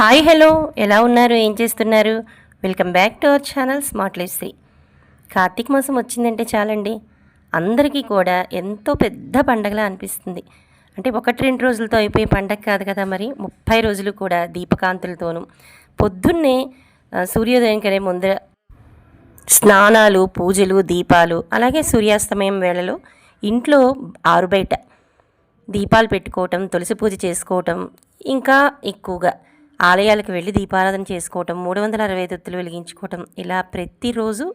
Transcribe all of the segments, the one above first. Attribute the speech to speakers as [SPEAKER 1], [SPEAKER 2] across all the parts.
[SPEAKER 1] Hi hello. ఎలా ఉన్నారు? ఏం చేస్తున్నారు? Welcome back to our channel smart life Sri Karthika మాసం వచ్చిందంటే చాలండి. అందరికీ కూడా ఎంతో పెద్ద పండగలా అనిపిస్తుంది. అంటే ఒకటి రెండు రోజులతో అయిపోయే పండగ కాదు కదా మరి. ముప్పై రోజులు కూడా దీపకాంతులతోనూ. పొద్దున్నే సూర్యోదయం కనే ముందర స్నానాలు పూజలు దీపాలు అలాగే సూర్యాస్తమయం వేళలో ఇంట్లో ఆరు బయట దీపాలు పెట్టుకోవటం తులసి పూజ చేసుకోవటం ఇంకా ఎక్కువగా. ఆలయాలకు వెళ్ళి దీపారాధన చేసుకోవటం మూడు వందల అరవై దొత్తులు వెలిగించుకోవటం ఇలా ప్రతిరోజు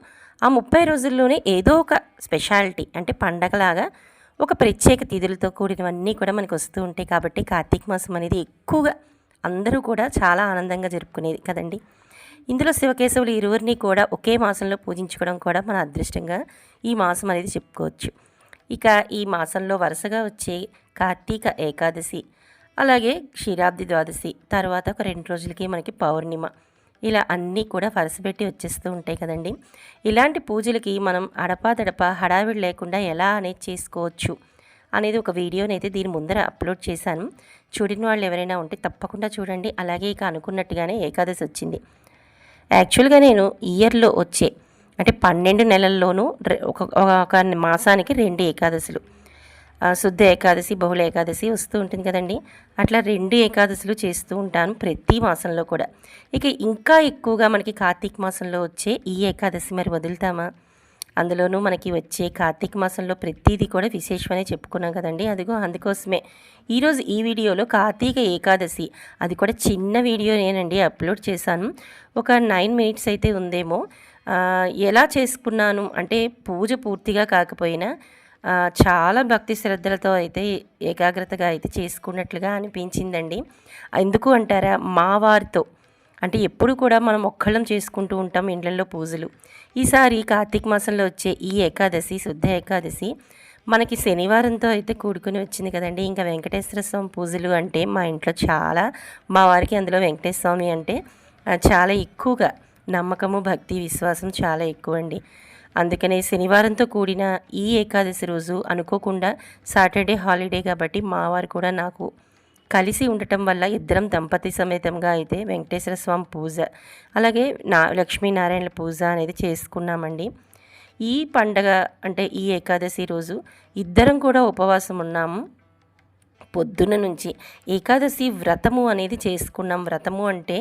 [SPEAKER 1] ఆ ముప్పై రోజుల్లోనే ఏదో ఒక స్పెషాలిటీ అంటే పండగలాగా ఒక ప్రత్యేక తిథులతో కూడినవన్నీ కూడా మనకు వస్తూ ఉంటాయి కాబట్టి కార్తీక మాసం అనేది ఎక్కువగా అందరూ కూడా చాలా ఆనందంగా జరుపుకునేది కదండి. ఇందులో శివకేశవులు ఇరువురిని కూడా ఒకే మాసంలో పూజించుకోవడం కూడా మన అదృష్టంగా ఈ మాసం అనేది చెప్పుకోవచ్చు. ఇక ఈ మాసంలో వరుసగా వచ్చే కార్తీక ఏకాదశి అలాగే క్షీరాబ్ది ద్వాదశి తర్వాత ఒక రెండు రోజులకి మనకి పౌర్ణిమ. ఇలా అన్నీ కూడా వరుసపెట్టి వచ్చేస్తూ ఉంటాయి కదండి. ఇలాంటి పూజలకి మనం అడపాదడప హడావిడి లేకుండా ఎలా అనేది చేసుకోవచ్చు అనేది ఒక వీడియోని అయితే దీని ముందర అప్లోడ్ చేశాను. చూడని వాళ్ళు ఎవరైనా ఉంటే తప్పకుండా చూడండి. అలాగే ఇక అనుకున్నట్టుగానే ఏకాదశి వచ్చింది. యాక్చువల్గా నేను ఇయర్లో వచ్చే అంటే పన్నెండు నెలల్లోనూ ఒక ఒక మాసానికి రెండు ఏకాదశులు. శుద్ధ ఏకాదశి బహుళ ఏకాదశి వస్తూ ఉంటుంది కదండి. అట్లా రెండు ఏకాదశులు చేస్తూ ఉంటాను ప్రతి మాసంలో కూడా. ఇక ఇంకా ఎక్కువగా మనకి కార్తీక మాసంలో వచ్చే ఈ ఏకాదశి మరి వదులుతామా? అందులోనూ మనకి వచ్చే కార్తీక మాసంలో ప్రతిదీ కూడా విశేషమనే చెప్పుకున్నాం కదండి. అదిగో అందుకోసమే. ఈరోజు ఈ వీడియోలో కార్తీక ఏకాదశి అది కూడా చిన్న వీడియో నేనండి అప్లోడ్ చేశాను. ఒక నైన్ మినిట్స్ అయితే ఉందేమో. ఎలా చేసుకున్నాను? అంటే పూజ పూర్తిగా కాకపోయినా చాలా భక్తి శ్రద్ధలతో అయితే ఏకాగ్రతగా అయితే చేసుకున్నట్లుగా అనిపించిందండి. ఎందుకు అంటారా? మా వారితో. అంటే ఎప్పుడు కూడా మనం ఒక్కళ్ళం చేసుకుంటూ ఉంటాం ఇండ్లలో పూజలు. ఈసారి కార్తీక మాసంలో వచ్చే ఈ ఏకాదశి శుద్ధ ఏకాదశి మనకి శనివారంతో అయితే కూడుకుని వచ్చింది కదండి. ఇంకా వెంకటేశ్వర స్వామి పూజలు అంటే మా ఇంట్లో చాలా మా వారికి అందులో వెంకటేశ్వర స్వామి అంటే చాలా ఎక్కువగా నమ్మకము భక్తి విశ్వాసం చాలా ఎక్కువ అండి అందుకనే శనివారంతో కూడిన ఈ ఏకాదశి రోజు అనుకోకుండా సాటర్డే హాలిడే కాబట్టి మా వారు కూడా నాకు కలిసి ఉండటం వల్ల ఇద్దరం దంపతి సమేతంగా అయితే వెంకటేశ్వర స్వామి పూజ అలాగే నా లక్ష్మీనారాయణ పూజ అనేది చేసుకున్నామండి. ఈ పండగ అంటే ఈ ఏకాదశి రోజు ఇద్దరం కూడా ఉపవాసం ఉన్నాము. పొద్దున నుంచి ఏకాదశి వ్రతము అనేది చేసుకున్నాం. వ్రతము అంటే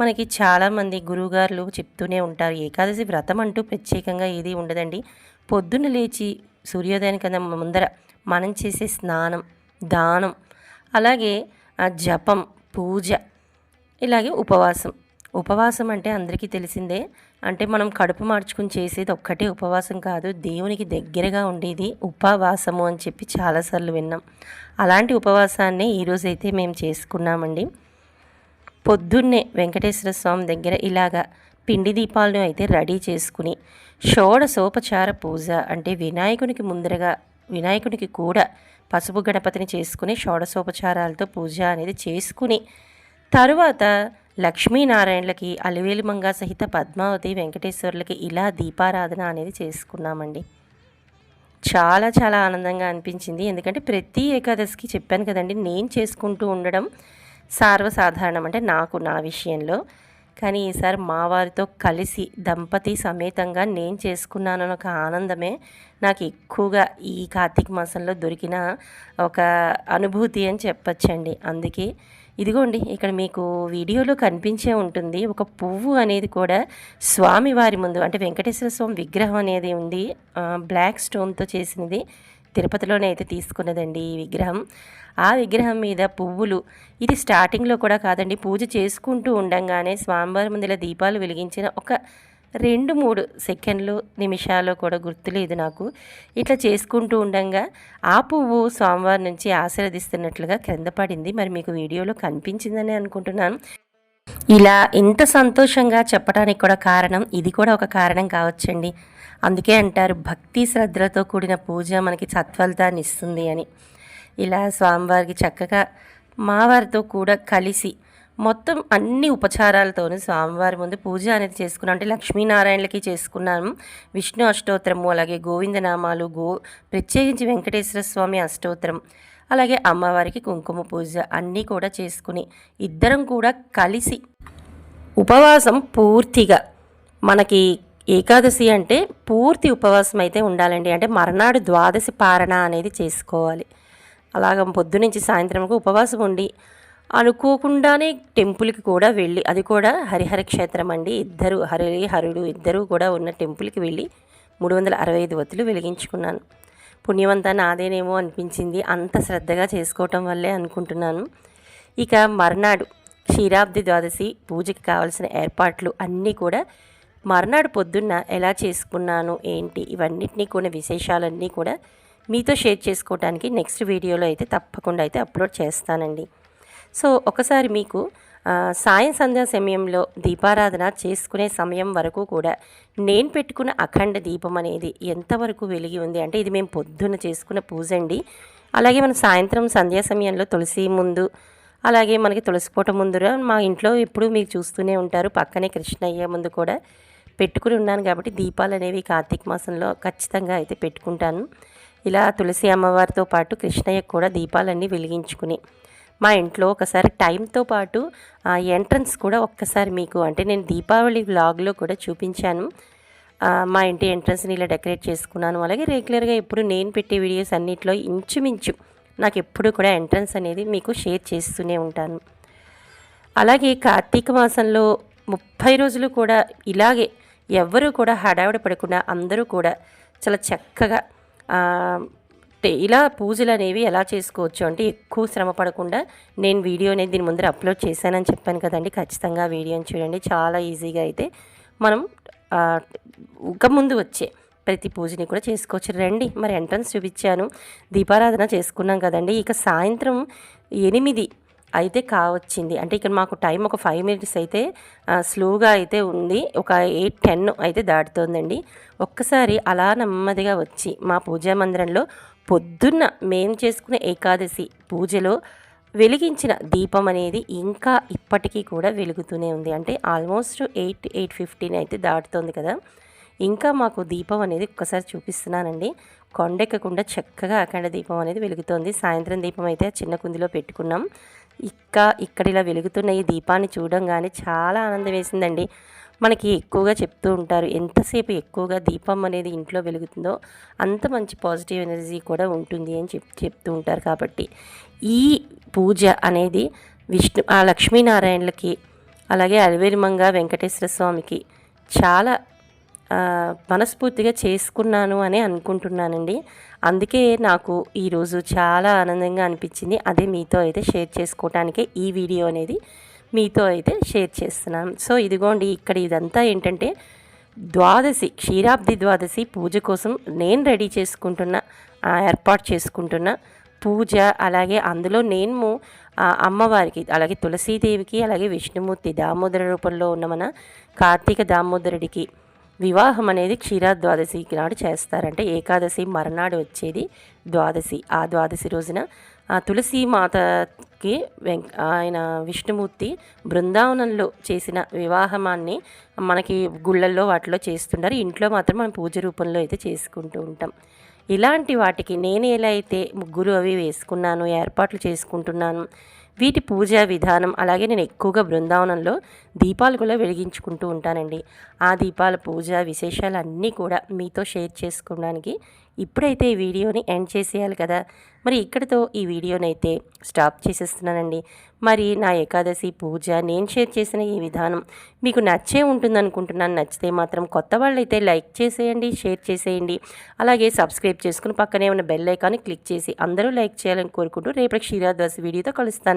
[SPEAKER 1] మనకి చాలామంది గురువుగారులు చెప్తూనే ఉంటారు ఏకాదశి వ్రతం అంటూ ప్రత్యేకంగా ఏది ఉండదండి. పొద్దున్న లేచి సూర్యోదయానికన్నా ముందర మనం చేసే స్నానం దానం అలాగే ఆ జపం పూజ ఇలాగే ఉపవాసం. ఉపవాసం అంటే అందరికీ తెలిసిందే. అంటే మనం కడుపు మార్చుకుని చేసేది ఒక్కటే ఉపవాసం కాదు దేవునికి దగ్గరగా ఉండేది ఉపవాసము అని చెప్పి చాలాసార్లు విన్నాం. అలాంటి ఉపవాసాన్ని ఈరోజైతే మేము చేసుకున్నామండి. పొద్దున్నే వెంకటేశ్వర స్వామి దగ్గర ఇలాగా పిండి దీపాలను అయితే రెడీ చేసుకుని షోడశోపచార పూజ అంటే వినాయకునికి ముందరగా వినాయకునికి కూడా పసుపు గణపతిని చేసుకుని షోడశోపచారాలతో పూజ అనేది చేసుకుని తరువాత లక్ష్మీనారాయణలకి అలివేలుమంగ సహిత పద్మావతి వెంకటేశ్వర్లకి ఇలా దీపారాధన అనేది చేసుకున్నామండి. చాలా చాలా ఆనందంగా అనిపించింది. ఎందుకంటే ప్రతి ఏకాదశికి చెప్పాను కదండి నేను చేసుకుంటూ ఉండడం సర్వసాధారణం అంటే నాకు నా విషయంలో. కానీ ఈసారి మా వారితో కలిసి దంపతి సమేతంగా నేను చేసుకున్నాను ఒక ఆనందమే నాకు ఎక్కువగా ఈ కార్తీక మాసంలో దొరికిన ఒక అనుభూతి అని చెప్పచ్చండి. అందుకే ఇదిగోండి ఇక్కడ మీకు వీడియోలో కనిపించే ఉంటుంది ఒక పువ్వు అనేది కూడా స్వామి వారి ముందు అంటే వెంకటేశ్వర స్వామి విగ్రహం అనేది ఉంది బ్లాక్ స్టోన్తో చేసినది. తిరుపతిలోనే అయితే తీసుకున్నదండి ఈ విగ్రహం. ఆ విగ్రహం మీద పువ్వులు ఇది స్టార్టింగ్లో కూడా కాదండి పూజ చేసుకుంటూ ఉండంగానే స్వామివారి ముందుల దీపాలు వెలిగించిన ఒక రెండు మూడు సెకండ్లు నిమిషాలు కూడా గుర్తులేదు నాకు. ఇట్లా చేసుకుంటూ ఉండంగా ఆ పువ్వు స్వామివారి నుంచి ఆశీర్వదిస్తున్నట్లుగా క్రింద పడింది. మరి మీకు వీడియోలో కనిపించిందని అనుకుంటున్నాను. ఇలా ఇంత సంతోషంగా చెప్పడానికి కూడా కారణం ఇది కూడా ఒక కారణం కావచ్చండి. అందుకే అంటారు భక్తి శ్రద్ధలతో కూడిన పూజ మనకి సత్ఫలితాన్ని ఇస్తుంది అని. ఇలా స్వామివారికి చక్కగా మావారితో కూడా కలిసి మొత్తం అన్ని ఉపచారాలతోనూ స్వామివారి ముందు పూజ అనేది చేసుకున్నాం. అంటే లక్ష్మీనారాయణలకి చేసుకున్నాము విష్ణు అష్టోత్తరము అలాగే గోవిందనామాలు గో ప్రత్యేకించి వెంకటేశ్వర స్వామి అష్టోత్తరం అలాగే అమ్మవారికి కుంకుమ పూజ అన్నీ కూడా చేసుకుని ఇద్దరం కూడా కలిసి ఉపవాసం పూర్తిగా మనకి ఏకాదశి అంటే పూర్తి ఉపవాసం అయితే ఉండాలండి. అంటే మర్నాడు ద్వాదశి పారణ అనేది చేసుకోవాలి. అలాగ పొద్దునుంచి సాయంత్రంకు ఉపవాసం ఉండి అనుకోకుండానే టెంపుల్కి కూడా వెళ్ళి అది కూడా హరిహర క్షేత్రం అండి. ఇద్దరు హరి హరుడు ఇద్దరు కూడా ఉన్న టెంపుల్కి వెళ్ళి మూడు వందల అరవై ఐదు ఒత్తులు వెలిగించుకున్నాను. పుణ్యమంతా నాదేనేమో అనిపించింది. అంత శ్రద్ధగా చేసుకోవటం వల్లే అనుకుంటున్నాను. ఇక మర్నాడు క్షీరాబ్ది ద్వాదశి పూజకి కావాల్సిన ఏర్పాట్లు అన్నీ కూడా మర్నాడు పొద్దున్న ఎలా చేసుకున్నాను ఏంటి? ఇవన్నిటినీ కూడా విశేషాలన్నీ కూడా మీతో షేర్ చేసుకోవడానికి నెక్స్ట్ వీడియోలో అయితే తప్పకుండా అయితే అప్లోడ్ చేస్తానండి. సో ఒకసారి మీకు సాయం సంధ్యా సమయంలో దీపారాధన చేసుకునే సమయం వరకు కూడా నేను పెట్టుకున్న అఖండ దీపం అనేది ఎంతవరకు వెలిగి ఉంది అంటే ఇది మేము పొద్దున్న చేసుకున్న పూజ అండి. అలాగే మనం సాయంత్రం సంధ్యా సమయంలో తులసి ముందు అలాగే మనకి తులసిపోట ముందుర మా ఇంట్లో ఎప్పుడు మీరు చూస్తూనే ఉంటారు. పక్కనే కృష్ణయ్య ముందు కూడా పెట్టుకుని ఉన్నాను కాబట్టి దీపాలు అనేవి కార్తీక మాసంలో ఖచ్చితంగా అయితే పెట్టుకుంటాను. ఇలా తులసి అమ్మవారితో పాటు కృష్ణయ్య కూడా దీపాలన్నీ వెలిగించుకుని మా ఇంట్లో ఒకసారి టైంతో పాటు ఆ ఎంట్రన్స్ కూడా ఒక్కసారి మీకు అంటే నేను దీపావళి వ్లాగ్లో కూడా చూపించాను. మా ఇంటి ఎంట్రన్స్ని ఇలా డెకరేట్ చేసుకున్నాను. అలాగే రెగ్యులర్గా ఎప్పుడు నేను పెట్టే వీడియోస్ అన్నిట్లో ఇంచుమించు నాకు ఎప్పుడు కూడా ఎంట్రన్స్ అనేది మీకు షేర్ చేస్తూనే ఉంటాను. అలాగే కార్తీక మాసంలో ముప్పై రోజులు కూడా ఇలాగే ఎవ్వరూ కూడా హడావిడి పడకుండా అందరూ కూడా చాలా చక్కగా ఇలా పూజలు అనేవి ఎలా చేసుకోవచ్చు అంటే ఎక్కువ శ్రమ పడకుండా నేను వీడియో అనేది దీని ముందర అప్లోడ్ చేశానని చెప్పాను కదండి. ఖచ్చితంగా వీడియోని చూడండి. చాలా ఈజీగా అయితే మనం ఒక ముందు వచ్చే ప్రతి పూజని కూడా చేసుకోవచ్చు. రండి మరి ఎంట్రన్స్ చూపించాను. దీపారాధన చేసుకున్నాం కదండి. ఇక సాయంత్రం ఎనిమిది అయితే కావచ్చింది. అంటే ఇక్కడ మాకు టైం ఒక ఫైవ్ మినిట్స్ అయితే స్లోగా అయితే ఉంది. ఒక ఎయిట్ టెన్ అయితే దాటుతోందండి. ఒక్కసారి అలా నెమ్మదిగా వచ్చి మా పూజా మందిరంలో పొద్దున్న మేము చేసుకునే ఏకాదశి పూజలో వెలిగించిన దీపం అనేది ఇంకా ఇప్పటికీ కూడా వెలుగుతూనే ఉంది. అంటే ఆల్మోస్ట్ ఎయిట్ ఎయిట్ ఫిఫ్టీన్ అయితే దాటుతోంది కదా. ఇంకా మాకు దీపం అనేది ఒక్కసారి చూపిస్తున్నానండి. కొండెక్కకుండా చక్కగా అఖండ దీపం అనేది వెలుగుతోంది. సాయంత్రం దీపం అయితే చిన్న కుందిలో పెట్టుకున్నాం. ఇక్క ఇక్కడ ఇలా వెలుగుతున్న ఈ దీపాన్ని చూడంగానే చాలా ఆనందం వేసిందండి. మనకి ఎక్కువగా చెప్తూ ఉంటారు ఎంతసేపు ఎక్కువగా దీపం అనేది ఇంట్లో వెలుగుతుందో అంత మంచి పాజిటివ్ ఎనర్జీ కూడా ఉంటుంది అని చెప్ చెప్తూ ఉంటారు కాబట్టి. ఈ పూజ అనేది విష్ణు ఆ లక్ష్మీనారాయణలకి అలాగే అలవేలిమంగ వెంకటేశ్వర స్వామికి చాలా మనస్ఫూర్తిగా చేసుకున్నాను అని అనుకుంటున్నానండి. అందుకే నాకు ఈరోజు చాలా ఆనందంగా అనిపించింది. అదే మీతో అయితే షేర్ చేసుకోవటానికే ఈ వీడియో అనేది మీతో అయితే షేర్ చేస్తున్నాను. సో ఇదిగోండి ఇక్కడ ఇదంతా ఏంటంటే ద్వాదశి క్షీరాబ్ది ద్వాదశి పూజ కోసం నేను రెడీ చేసుకుంటున్న ఏర్పాటు చేసుకుంటున్న పూజ అలాగే అందులో నేను అమ్మవారికి అలాగే తులసీదేవికి అలాగే విష్ణుమూర్తి దామోదర రూపంలో ఉన్న మన కార్తీక దామోదరుడికి వివాహం అనేది క్షీరా నాడు చేస్తారంటే ఏకాదశి మర్నాడు వచ్చేది ద్వాదశి. ఆ ద్వాదశి రోజున ఆ తులసి మాతకి వెం ఆయన విష్ణుమూర్తి బృందావనంలో చేసిన వివాహమాన్ని మనకి గుళ్ళల్లో వాటిలో చేస్తుంటారు. ఇంట్లో మాత్రం మనం పూజ రూపంలో అయితే చేసుకుంటూ ఉంటాం. ఇలాంటి వాటికి నేను ఎలా అయితే ముగ్గురు అవి వేసుకున్నాను ఏర్పాట్లు చేసుకుంటున్నాను వీటి పూజా విధానం అలాగే నేను ఎక్కువగా బృందావనంలో దీపాలు కూడా వెలిగించుకుంటూ ఉంటానండి. ఆ దీపాల పూజ విశేషాలు అన్నీ కూడా మీతో షేర్ చేసుకోవడానికి ఇప్పుడైతే ఈ వీడియోని ఎండ్ చేసేయాలి కదా. మరి ఇక్కడితో ఈ వీడియోని అయితే స్టాప్ చేసేస్తున్నానండి. మరి నా ఏకాదశి పూజ నేను షేర్ చేసిన ఈ విధానం మీకు నచ్చే ఉంటుంది అనుకుంటున్నాను నచ్చితే మాత్రం కొత్త వాళ్ళైతే లైక్ చేసేయండి షేర్ చేసేయండి. అలాగే సబ్స్క్రైబ్ చేసుకుని పక్కనే ఉన్న బెల్ ఐకాన్ని క్లిక్ చేసి అందరూ లైక్ చేయాలని కోరుకుంటూ రేపటి క్షీరాద్వాసి వీడియోతో కలుస్తాను.